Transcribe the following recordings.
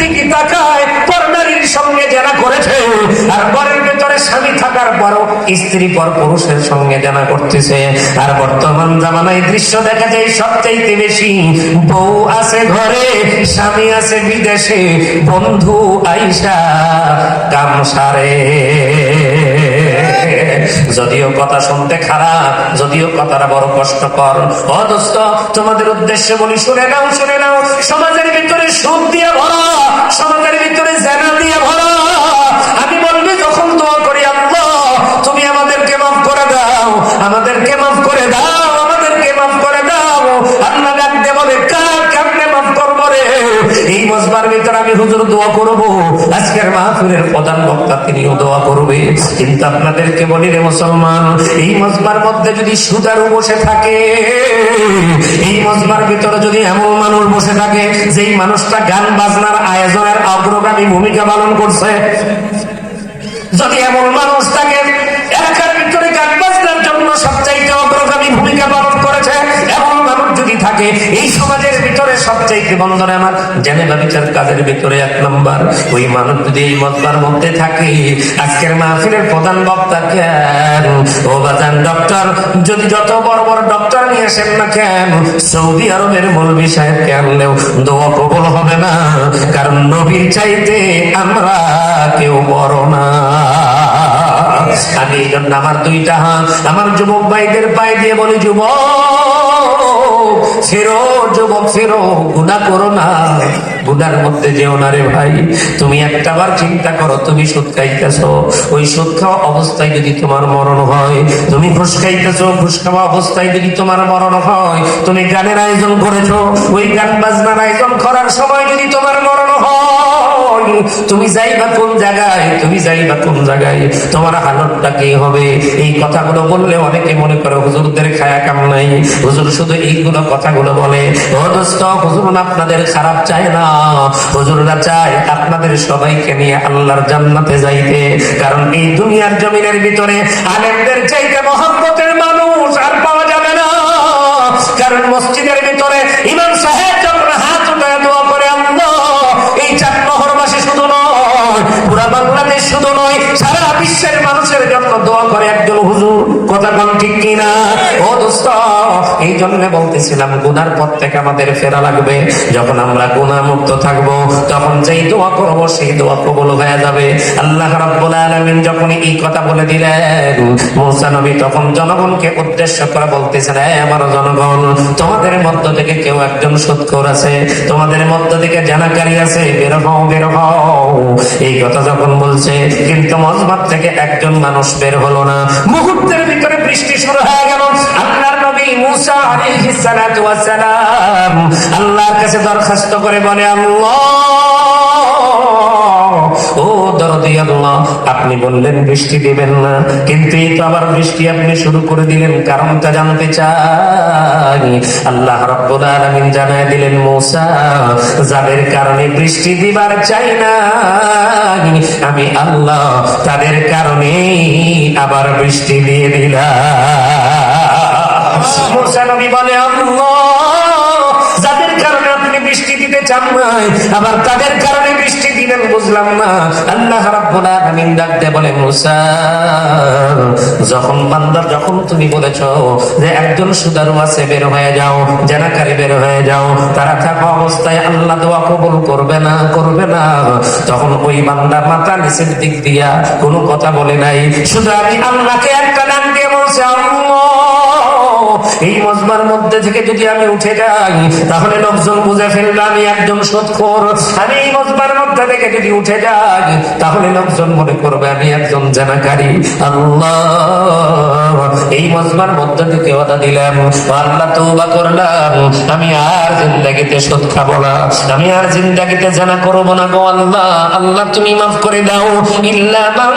দিকে তাকায় সঙ্গে যারা করেছে, আর ঘরের ভেতরে স্বামী থাকার পরও স্ত্রী পর পুরুষের সঙ্গে জানা করতেছে। আর বর্তমান জামানায় দৃশ্য দেখা যায় বেশি, বউ আছে ঘরে, স্বামী আছে বিদেশে, বন্ধু আইসা কাম সারে যদিও কথা শুনতে খারাপ, যদিও কথাটা বড় কষ্টকর। অদস্ত তোমাদের উদ্দেশ্যে বলি, শুনে নাও শুনে নাও, সমাজের দোয়া করব। আজকের মাহফিলের প্রধান বক্তা তিনিও দোয়া করবে। কিন্তু আপনাদেরকে বলি রে মুসলমান, এই মজমার মধ্যে যদি সুদারু বসে থাকে, এই মজমার ভিতরে যদি এমন মানুষ বসে থাকে, যেই মানুষটা গান বাজনার আয়োজনের অগ্রগামী ভূমিকা পালন করছে, যদি এমন মানুষ বন্ধনে আমার জেনেভা বিচার কাজের ভিতরে এক নম্বর। ওই মানুষ যদি এই মতবার মধ্যে থাকে, আজকের মাহফিলের প্রধান বক্তা কেন? ও বাজান ডক্টর, যদি যত বড় বড় ডক্টর নিয়ে আসেন না কেন? সৌদি আরবের মৌলবী সাহেবকে আনলেও দোয়া কবল হবে না। কারণ নবীর চাইতে আমরা কেউ বড় না। আমি এই জন্য আমার দুইটা হাত, আমার যুবক ভাইদের পায়ে দিয়ে বলি, যুবক ফেরো যুবক ফেরো গুণা করো না। গুনার মধ্যে যেও না রে ভাই। তুমি একটাবার চিন্তা করো, তুমি সুদ খাইতেছো। ওই সুদ খাওয়া অবস্থায় যদি তোমার মরণ হয়, তুমি ঘুষ খাইতেছো, ঘুষ খাওয়া অবস্থায় যদি তোমার মরণ হয়, তুমি গানের আয়োজন করেছ। ওই গান বাজনার আয়োজন করার সময় যদি তোমার মরণ হয় তুমি যাইবা কোন জায়গায়? তুমি যাইবা কোন জায়গায়? তোমার হালতটা কি হবে? এই কথাগুলো বললে অনেকে মনে করে হুজুরদের খায়া কাম নাই। হুজুর শুধু এইগুলো কথাগুলো বলে। হুজুর আপনাদের খারাপ চায় না। হুজুররা চায় আপনাদের সবাইকে নিয়ে আল্লাহর জান্নাতে যাইতে। কারণ এই দুনিয়ার জমিনের ভিতরে আলেমদের চাইতে মহব্বতের মানুষ আর পাওয়া যাবে না। কারণ মসজিদের ভিতরে মানুষের জন্য দোয়া জন্য বলতেছিলাম, গুনার পথ থেকে আমাদের ফেরা লাগবে। যখন আমরা গুনাহ মুক্ত থাকব, তখন যেই দোয়া করব, সেই দোয়া কবুল হয়ে যাবে। আল্লাহ রাব্বুল আলামিন যখন এই কথা বলে দিলেন, মুসা নবী তখন জনগণকে উদ্দেশ্য করে বলতেছেন "এই আমার জনগণ, তোমাদের মধ্য থেকে কেউ একজন সুৎখোর আছে। তোমাদের মধ্য থেকে জানাকারী আছে। বের হও বের হও। এই কথা যখন বলছে, কিন্তু মজবাব থেকে একজন মানুষ বের হলো না। মুহূর্তের ভিতরে বৃষ্টি শুরু হয়ে গেল। নবী আল্লাহর কাছে দরখাস্ত করে বলে, আল্লাহ, ও দরদি আল্লাহ, আপনি বললেন বৃষ্টি দিবেন না, কিন্তু এই তো আবার বৃষ্টি আপনি শুরু করে দিলেন, কারণটা জানতে চাই। আল্লাহ রাব্বুল আলামিন জানায় দিলেন, মূসা, যাদের কারণে বৃষ্টি দিবার চাই না আমি আল্লাহ তাদের কারণে আবার বৃষ্টি দিয়ে দিলাম। যাদের কারণে আপনি বৃষ্টি দিতে চান নাই আবার তাদের কারণে বৃষ্টি দিলেন বুঝলাম না। আল্লাহ রাব্বুল আলামিন ডাক বলে যখন বান্দার যখন তুমি বলেছ যে একজন সুদারু আছে, বের হয়ে যাও, জানাকারী বের হয়ে যাও, তারা থাকা অবস্থায় আল্লাহ দোয়া কবুল করবে না করবে না। তখন ওই বান্দা মাথা নিচের দিক দিয়া কোনো কথা বলে নাই। শুধু আমি আল্লাহকে একটা ডাক দিয়ে বলছি, আল্লাহ এই মজমার মধ্যে থেকে যদি আমি উঠে যাই, তাহলে লোকজন বুঝে ফেলবে আমি একজন সৎখোর। আমি এই মজমার মধ্যে থেকে যদি উঠে যাই, তাহলে লোকজন মনে করবে আমি একজন জানাকারী। আল্লাহ, এই মজমার মধ্যে থেকে ওটা দিলাম, আল্লাহ তৌবা করলাম, আমি আর জিন্দাগিতে সুদ খাব না, আমি আর জিন্দাগিতে জানা করব না গো আল্লাহ। আল্লাহ, তুমি মাফ করে দাও। ইল্লা মান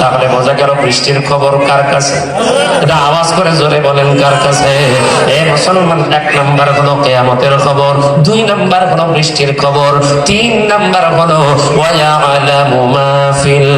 তাহলে বোঝা গেল বৃষ্টির খবর কার কাছে? এটা আওয়াজ করে জোরে বলেন, কার কাছে? এ মুসলমান, এক নাম্বার হলো কেয়ামতের খবর, দুই নাম্বার হলো বৃষ্টির খবর, তিন নাম্বার হলো ওয়া ইয়ালামু মা ফিল